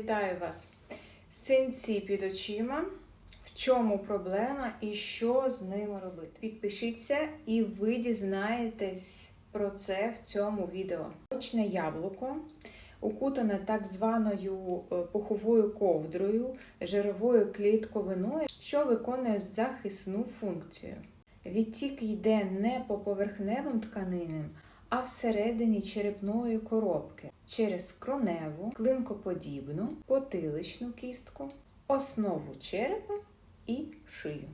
Вітаю вас! Синці під очима. В чому проблема і що з ними робити? Підпишіться і ви дізнаєтесь про це в цьому відео. Очне яблуко укутане так званою е, пуховою ковдрою, жировою клітковиною, що виконує захисну функцію. Відтік йде не по поверхневим тканинам, а всередині черепної коробки через кроневу, клинкоподібну, потиличну кістку, основу черепа і шию.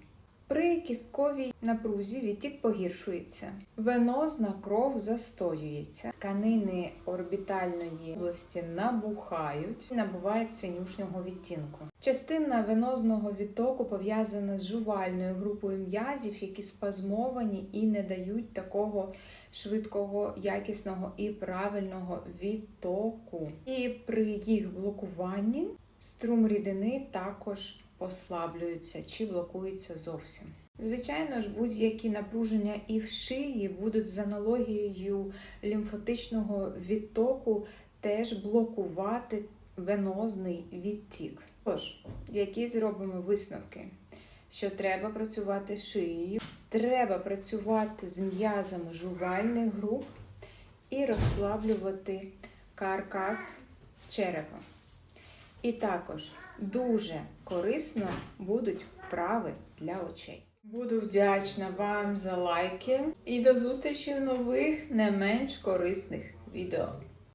При кістковій напрузі відтік погіршується, венозна кров застоюється, тканини орбітальної області набухають набувають синюшнього відтінку. Частина венозного відтоку пов'язана з жувальною групою м'язів, які спазмовані і не дають такого швидкого, якісного і правильного відтоку. І при їх блокуванні струм рідини також послаблюється чи блокується зовсім. Звичайно ж, будь-які напруження і в шиї будуть з аналогією лімфотичного відтоку теж блокувати венозний відтік. Тож, які зробимо висновки? Що треба працювати шиєю, треба працювати з м'язами жувальних груп і розслаблювати каркас черепа. І також дуже корисно будуть вправи для очей. Буду вдячна вам за лайки і до зустрічі в нових не менш корисних відео.